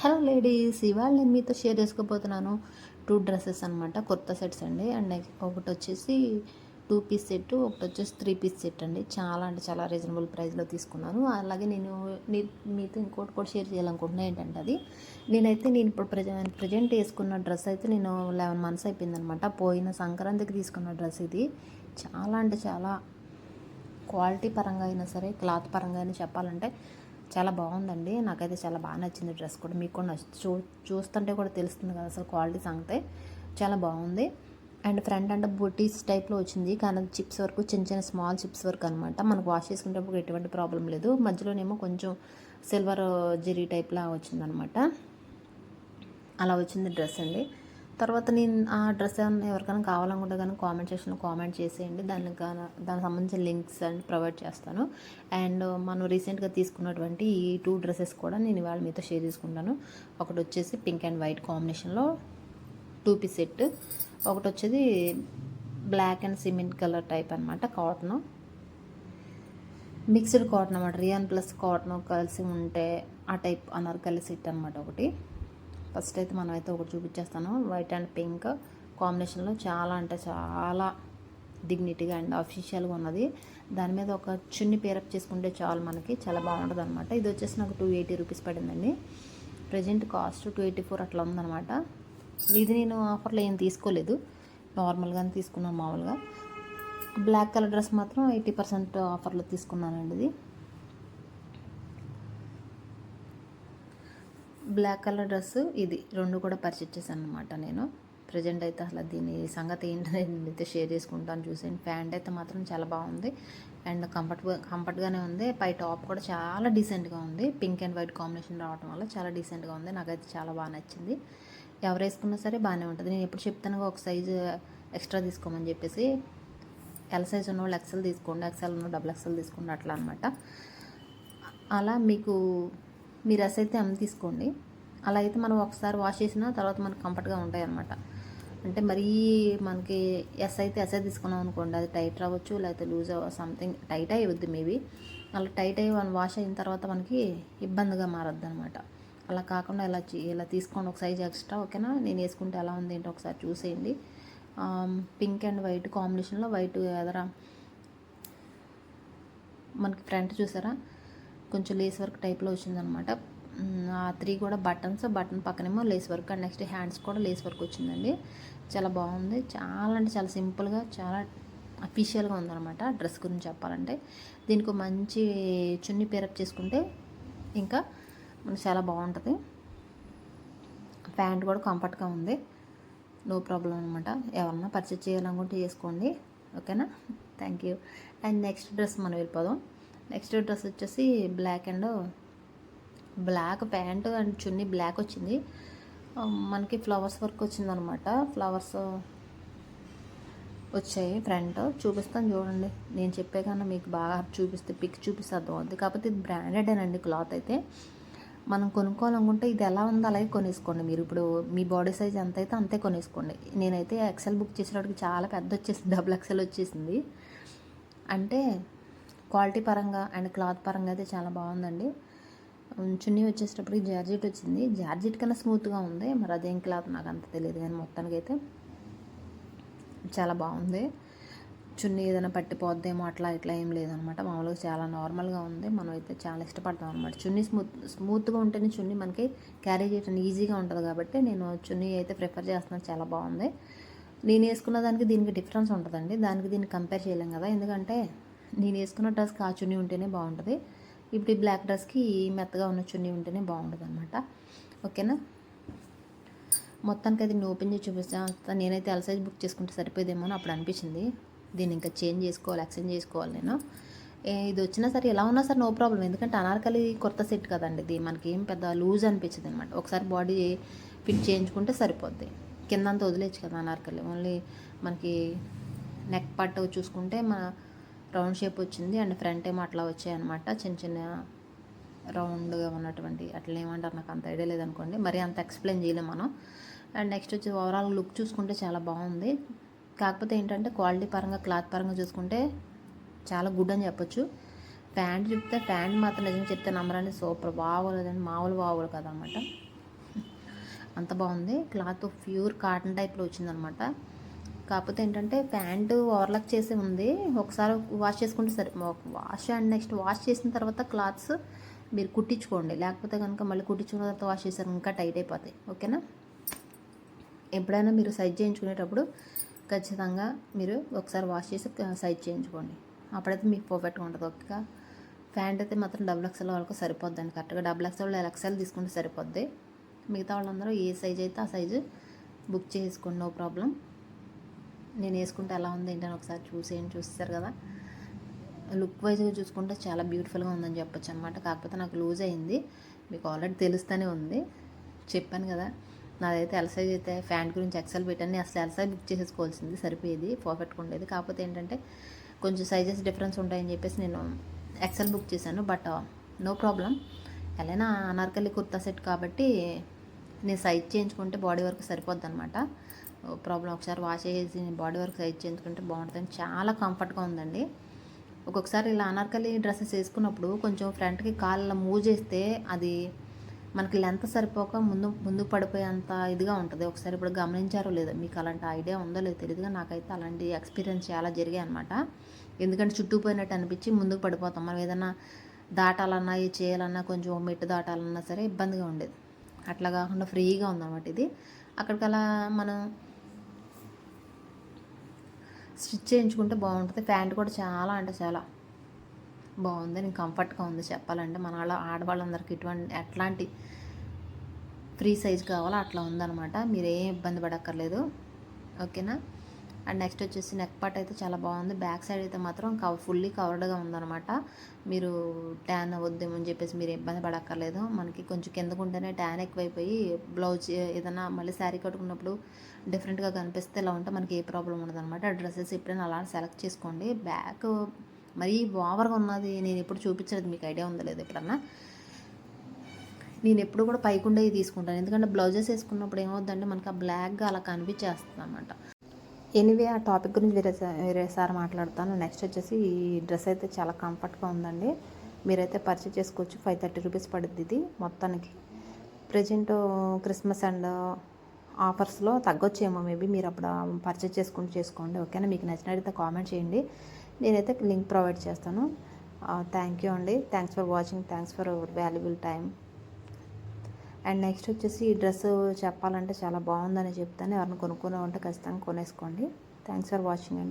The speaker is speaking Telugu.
హలో లేడీస్ ఇవాళ నేను మీతో షేర్ చేసుకోబోతున్నాను టూ డ్రెస్సెస్ అనమాట కొత్త సెట్స్ అండి. అండ్ ఒకటి వచ్చేసి టూ పీస్ సెట్ ఒకటి వచ్చేసి త్రీ పీస్ సెట్ అండి. చాలా అంటే చాలా రీజనబుల్ ప్రైస్లో తీసుకున్నాను. అలాగే నేను మీతో ఇంకోటి కూడా షేర్ చేయాలనుకుంటున్నా ఏంటంటే అది. నేనైతే నేను ఇప్పుడు ప్రజెంట్ ప్రజెంట్ వేసుకున్న డ్రెస్ అయితే నేను లెవెన్ మంత్స్ అయిపోయిందనమాట పోయిన సంక్రాంతికి తీసుకున్న డ్రెస్ ఇది. చాలా అంటే చాలా క్వాలిటీ పరంగా అయినా సరే క్లాత్ పరంగా అయినా చెప్పాలంటే చాలా బాగుందండి. నాకైతే చాలా బాగా నచ్చింది డ్రెస్ కూడా. మీకు కూడా చూ చూస్తుంటే కూడా తెలుస్తుంది కదా అసలు క్వాలిటీ సంగతే. చాలా బాగుంది. అండ్ ఫ్రంట్ అంటే బుటీస్ టైప్లో వచ్చింది. కానీ అది చిప్స్ వరకు చిన్న చిన్న స్మాల్ చిప్స్ వరకు అనమాట మనకు వాష్ చేసుకునేటప్పుడు ఎటువంటి ప్రాబ్లం లేదు. మధ్యలోనేమో కొంచెం సిల్వర్ జెరీ టైప్లా వచ్చిందనమాట అలా వచ్చింది డ్రెస్ అండి. తర్వాత నేను ఆ డ్రెస్ ఏమన్నా ఎవరికైనా కావాలనుకుంటే కానీ కామెంట్ సెక్షన్లో కామెంట్ చేసేయండి. దానికి దానికి సంబంధించిన లింక్స్ అండ్ ప్రొవైడ్ చేస్తాను. అండ్ మనం రీసెంట్గా తీసుకున్నటువంటి ఈ టూ డ్రెస్సెస్ కూడా నేను ఇవాళ మీతో షేర్ చేసుకుంటాను. ఒకటి వచ్చేసి పింక్ అండ్ వైట్ కాంబినేషన్లో టూ పీస్ సెట్. ఒకటి వచ్చేది black and cement colour type అనమాట కాటన్. మిక్స్డ్ కాటన్ అనమాట రియాన్ ప్లస్ కాటన్ కలిసి ఉంటే ఆ టైప్ అనార్కలి సెట్ అనమాట ఒకటి. ఫస్ట్ అయితే మనం అయితే ఒకటి చూపించేస్తాను. వైట్ అండ్ పింక్ కాంబినేషన్లో చాలా అంటే చాలా డిగ్నిటీగా అండ్ అఫీషియల్గా ఉన్నది. దాని మీద ఒక చున్ని పేరప్ చేసుకుంటే చాలు మనకి చాలా బాగుంటుంది అనమాట ఇది వచ్చేసి నాకు టూ ఎయిటీ రూపీస్ పడిందండి. Present cost two eighty four అట్లా ఉందన్నమాట. ఇది నేను ఆఫర్లో ఏం తీసుకోలేదు. నార్మల్గానే తీసుకున్నాను మామూలుగా. బ్లాక్ కలర్ డ్రెస్ మాత్రం ఎయిటీ పర్సెంట్ ఆఫర్లో తీసుకున్నానండి ఇది. బ్లాక్ కలర్ డ్రెస్ ఇది రెండు కూడా పర్చేజ్ చేశాను అనమాట నేను. ప్రజెంట్ అయితే అసలు దీని సంగతి ఏంటంటే అయితే షేర్ చేసుకుంటాను చూసాను ప్యాంట్ అయితే మాత్రం చాలా బాగుంది. అండ్ కంఫర్ట్గా కంఫర్ట్గానే ఉంది. పై టాప్ కూడా చాలా డీసెంట్గా ఉంది. పింక్ అండ్ వైట్ కాంబినేషన్ రావడం వల్ల చాలా డీసెంట్గా ఉంది. నాకైతే చాలా బాగా నచ్చింది. ఎవరు వేసుకున్నా సరే బాగానే ఉంటుంది. నేను ఎప్పుడు చెప్తాను ఒక సైజు ఎక్స్ట్రా తీసుకోమని చెప్పేసి. ఎల్ సైజ్ ఉన్న వాళ్ళు ఎక్సెల్ తీసుకోండి. ఎక్సెల్ ఉన్న డబుల్ ఎక్సెల్ తీసుకోండి అట్లా అనమాట అలా మీకు మీ రస్ అయితే అమ్మి తీసుకోండి. అలా అయితే మనం ఒకసారి వాష్ చేసిన తర్వాత మనకు కంఫర్ట్గా ఉంటాయి అనమాట అంటే మరీ మనకి ఎస్ అయితే ఎస్ఐ తీసుకున్నాం అనుకోండి అది టైట్ రావచ్చు లేకపోతే లూజ్ అవ్వ సంథింగ్ టైట్ అయ్యవద్దు మేబీ అలా టైట్ అయ్యి మనం వాష్ అయిన తర్వాత మనకి ఇబ్బందిగా మారద్దు అనమాట అలా కాకుండా ఇలా ఇలా తీసుకోండి ఒక సైజ్ ఎక్స్ట్రా ఓకేనా? నేను వేసుకుంటే ఎలా ఉంది ఏంటో ఒకసారి చూసేయండి. పింక్ అండ్ వైట్ కాంబినేషన్లో వైట్ ఎదరా? మనకి ఫ్రంట్ చూసారా? కొంచెం లేస్ వర్క్ టైప్లో వచ్చిందనమాట. ఆ త్రీ కూడా బటన్స్ బటన్ పక్కనేమో lace work and next hands కూడా లేస్ వర్క్ వచ్చిందండి. చాలా బాగుంది. చాలా అంటే చాలా సింపుల్గా చాలా అఫీషియల్గా ఉందన్నమాట డ్రెస్ గురించి చెప్పాలంటే. దీనికి ఒక మంచి చున్ని పేరప్ చేసుకుంటే ఇంకా మనకు చాలా బాగుంటుంది. ప్యాంట్ కూడా కంఫర్ట్గా ఉంది. నో ప్రాబ్లం అనమాట. ఎవరన్నా పర్చేజ్ చేయాలనుకుంటే చేసుకోండి. ఓకేనా? Thank you and next dress మనం వెళ్ళిపోదాం. నెక్స్ట్ డ్రెస్ వచ్చేసి black and black pant and chunni black వచ్చింది. Um, మనకి ఫ్లవర్స్ వర్క్ వచ్చిందనమాట. ఫ్లవర్స్ వచ్చాయి ఫ్రంట్. చూపిస్తాను చూడండి. నేను చెప్పే కన్నా మీకు బాగా చూపిస్తే పిక్ చూపిస్తే అర్థమవుద్ది. కాకపోతే ఇది బ్రాండెడ్ అండి క్లాత్ అయితే. మనం కొనుక్కోవాలనుకుంటే ఇది ఎలా ఉందో అలాగే కొనేసుకోండి మీరు. ఇప్పుడు మీ బాడీ సైజ్ ఎంత అయితే అంతే కొనేసుకోండి. నేనైతే ఎక్సెల్ బుక్ చేసేటప్పటికి చాలా పెద్ద వచ్చేసింది. డబుల్ ఎక్సెల్ వచ్చేసింది. అంటే క్వాలిటీ పరంగా అండ్ క్లాత్ పరంగా అయితే చాలా బాగుందండి. చున్నీ వచ్చేటప్పటికి జార్జెట్ వచ్చింది. జార్జెట్ కన్నా స్మూత్గా ఉంది. మరి అదేం క్లాత్ నాకు అంత తెలియదు కానీ మొత్తానికి అయితే చాలా బాగుంది. చున్నీ ఏదైనా పట్టిపోద్దేమో అట్లా ఇట్లా ఏం లేదనమాట. మామూలుగా చాలా నార్మల్గా ఉంది. మనం అయితే చాలా ఇష్టపడతాం అనమాట. చున్నీ స్మూత్ స్మూత్గా ఉంటేనే చున్నీ మనకి క్యారీ చేయడం ఈజీగా ఉంటుంది కాబట్టి నేను చున్నీ అయితే ప్రిఫర్ చేస్తున్నాను. చాలా బాగుంది. నేను వేసుకున్న దానికి దీనికి డిఫరెన్స్ ఉంటుందండి. దానికి దీన్ని కంపేర్ చేయలేం కదా. ఎందుకంటే నేను వేసుకున్న డ్రెస్కి ఆ చున్నీ ఉంటేనే బాగుంటుంది. ఇప్పుడు ఈ బ్లాక్ డ్రెస్కి మెత్తగా ఉన్న చున్నీ ఉంటేనే బాగుంటుంది అనమాట ఓకేనా? మొత్తానికి అది నేను ఓపెన్ చేసి చూపిస్తాను నేనైతే ఎల్ సైజ్ బుక్ చేసుకుంటే సరిపోయేదేమో అని అప్పుడు అనిపించింది. దీన్ని ఇంకా చేంజ్ చేసుకోవాలి ఎక్స్చేంజ్ చేసుకోవాలి నేను. ఇది వచ్చినా సరే ఎలా ఉన్నా సరే నో ప్రాబ్లం ఎందుకంటే అనార్కలి కొత్త సెట్ కదండి ఇది. మనకి ఏం పెద్ద లూజ్ అనిపించదు అనమాట ఒకసారి బాడీ ఫిట్ చేయించుకుంటే సరిపోద్ది. కింద అంతా వదిలేచ్చు కదా అనార్కలి. ఓన్లీ మనకి నెక్ పట్టు చూసుకుంటే మన రౌండ్ షేప్ వచ్చింది అండ్ ఫ్రంట్ ఏమో అట్లా వచ్చాయన్నమాట చిన్న చిన్న రౌండ్గా ఉన్నటువంటి అట్లా ఏమంటారు నాకు అంత ఐడియా లేదనుకోండి. మరి అంత ఎక్స్ప్లెయిన్ చేయలేం మనం. అండ్ నెక్స్ట్ వచ్చి ఓవరాల్ లుక్ చూసుకుంటే చాలా బాగుంది. కాకపోతే ఏంటంటే క్వాలిటీ పరంగా క్లాత్ పరంగా చూసుకుంటే చాలా గుడ్ అని చెప్పొచ్చు. ప్యాంట్ చెప్తే ప్యాంట్ మాత్రం నిజంగా చెప్తే నమ్మరండి సూపర్ బాగోలేదండి మామూలు బాగోలేదు కదనమాట అంత బాగుంది. క్లాత్ ప్యూర్ కాటన్ టైప్లో వచ్చిందనమాట కాకపోతే ఏంటంటే ప్యాంటు ఓవర్లాక్ చేసి ఉంది. ఒకసారి వాష్ చేసుకుంటే సరే వాష్ అండ్ నెక్స్ట్ వాష్ చేసిన తర్వాత క్లాత్స్ మీరు కుట్టించుకోండి. లేకపోతే కనుక మళ్ళీ కుట్టించుకున్న తర్వాత వాష్ చేశారు ఇంకా టైట్ అయిపోతాయి. ఓకేనా? ఎప్పుడైనా మీరు సైజ్ చేయించుకునేటప్పుడు ఖచ్చితంగా మీరు ఒకసారి వాష్ చేసి సైజ్ చేయించుకోండి. అప్పుడైతే మీకు పర్ఫెక్ట్గా ఉంటుంది. ఓకేగా? ప్యాంట్ అయితే మాత్రం డబుల్ ఎక్స్ఎల్ వాళ్ళకు సరిపోద్దండి కరెక్ట్గా డబుల్ ఎక్స్ఎల్ ఎక్స్ఎల్ తీసుకుంటే సరిపోద్ది. మిగతా వాళ్ళందరూ ఏ సైజ్ అయితే ఆ సైజు బుక్ చేసుకోండి. No problem. నేను వేసుకుంటే ఎలా ఉంది ఏంటని ఒకసారి చూసేయండి చూస్తారు కదా. లుక్ వైజ్గా చూసుకుంటే చాలా బ్యూటిఫుల్గా ఉందని చెప్పొచ్చు అనమాట కాకపోతే నాకు లూజ్ అయింది. మీకు ఆల్రెడీ తెలుస్తూనే ఉంది. చెప్పాను కదా. నాదైతే ఎల్ సైజ్ అయితే ఫ్యాంట్ గురించి ఎక్సెల్ పెట్టాను. అసలు ఎల్ సైజ్ బుక్ చేసేసుకోవాల్సింది సరిపోయేది పర్ఫెక్ట్గా ఉండేది కాకపోతే ఏంటంటే కొంచెం సైజెస్ డిఫరెన్స్ ఉంటాయని చెప్పేసి నేను ఎక్సెల్ బుక్ చేశాను. But no problem. ఎలా అనార్కలి కుర్తా సెట్ కాబట్టి నేను సైజ్ చేయించుకుంటే బాడీ వరకు సరిపోద్ది అనమాట ప్రాబ్లం. ఒకసారి వాష్ చేసి బాడీ వర్క్ సైజ్ చేయించుకుంటే బాగుంటుంది చాలా కంఫర్ట్గా ఉందండి. ఒక్కొక్కసారి ఇలా అనార్కలి డ్రెస్సెస్ వేసుకున్నప్పుడు కొంచెం ఫ్రంట్కి కాళ్ళ మూవ్ చేస్తే అది మనకి లెంత్ సరిపోక ముందు ముందుకు పడిపోయేంత ఇదిగా ఉంటుంది. ఒకసారి ఇప్పుడు గమనించారో లేదో మీకు అలాంటి ఐడియా ఉందో లేదో తెలియదుగా నాకైతే అలాంటి ఎక్స్పీరియన్స్ చాలా జరిగాయి అనమాట ఎందుకంటే చుట్టూ పోయినట్టు అనిపించి ముందుకు పడిపోతాం. మనం ఏదైనా దాటాలన్నా ఇది చేయాలన్నా కొంచెం మెట్టు దాటాలన్నా సరే ఇబ్బందిగా ఉండేది. అట్లా కాకుండా ఫ్రీగా ఉందన్నమాట ఇది. అక్కడికలా మనం స్టిచ్ చేయించుకుంటే బాగుంటుంది. ప్యాంట్ కూడా చాలా అంటే చాలా బాగుంది. నేను కంఫర్ట్గా ఉంది చెప్పాలంటే. మన వాళ్ళ ఆడవాళ్ళందరికీ ఇటువంటి ఎట్లాంటి ఫ్రీ సైజ్ కావాలో అట్లా ఉందన్నమాట. మీరు ఏం ఇబ్బంది పడక్కర్లేదు. ఓకేనా? అండ్ నెక్స్ట్ వచ్చేసి నెక్ పార్ట్ అయితే చాలా బాగుంది. బ్యాక్ సైడ్ అయితే మాత్రం కవర్ ఫుల్లీ కవర్డ్గా ఉందన్నమాట. మీరు ట్యాన్ అని చెప్పేసి మీరు ఇబ్బంది పడక్కర్లేదు. మనకి కొంచెం కిందకు ఉంటేనే ట్యాన్ ఎక్కువైపోయి బ్లౌజ్ ఏదైనా మళ్ళీ శారీ కట్టుకున్నప్పుడు డిఫరెంట్గా కనిపిస్తే ఇలా ఉంటే మనకి ఏ ప్రాబ్లం ఉండదన్నమాట. డ్రెస్సెస్ ఎప్పుడైనా అలా సెలెక్ట్ చేసుకోండి. బ్యాక్ మరీ ఓవర్గా ఉన్నది నేను ఎప్పుడు చూపించలేదు మీకు ఐడియా ఉందలేదు ఎప్పుడన్నా? నేను ఎప్పుడు కూడా పైకుండేవి తీసుకుంటాను. ఎందుకంటే బ్లౌజెస్ వేసుకున్నప్పుడు ఏమవుతుందంటే మనకి ఆ బ్లాక్గా అలా కనిపించేస్తుంది అనమాట ఎనివే ఆ టాపిక్ గురించి వేరే వేరేసారి మాట్లాడతాను. నెక్స్ట్ వచ్చేసి ఈ డ్రెస్ అయితే చాలా కంఫర్ట్గా ఉందండి. మీరైతే పర్చేజ్ చేసుకోవచ్చు. ఫైవ్ థర్టీ రూపీస్ పడుద్ది ఇది. మొత్తానికి ప్రజెంట్ క్రిస్మస్ అండ్ ఆఫర్స్లో తగ్గొచ్చేమో మేబీ మీరు అప్పుడు పర్చేజ్ చేసుకుంటూ చేసుకోండి. ఓకేనా మీకు నచ్చినట్టయితే కామెంట్ చేయండి. నేనైతే లింక్ ప్రొవైడ్ చేస్తాను. Uh, థ్యాంక్ యూ అండి. Thanks for watching thanks for valuable time and next వచ్చేసి ఈ డ్రెస్ చెప్పాలంటే చాలా బాగుందని చెప్తాను. ఎవరిని కొనుక్కునే ఉంటే ఖచ్చితంగా కొనేసుకోండి. థ్యాంక్స్ ఫర్ వాచింగ్ అండి.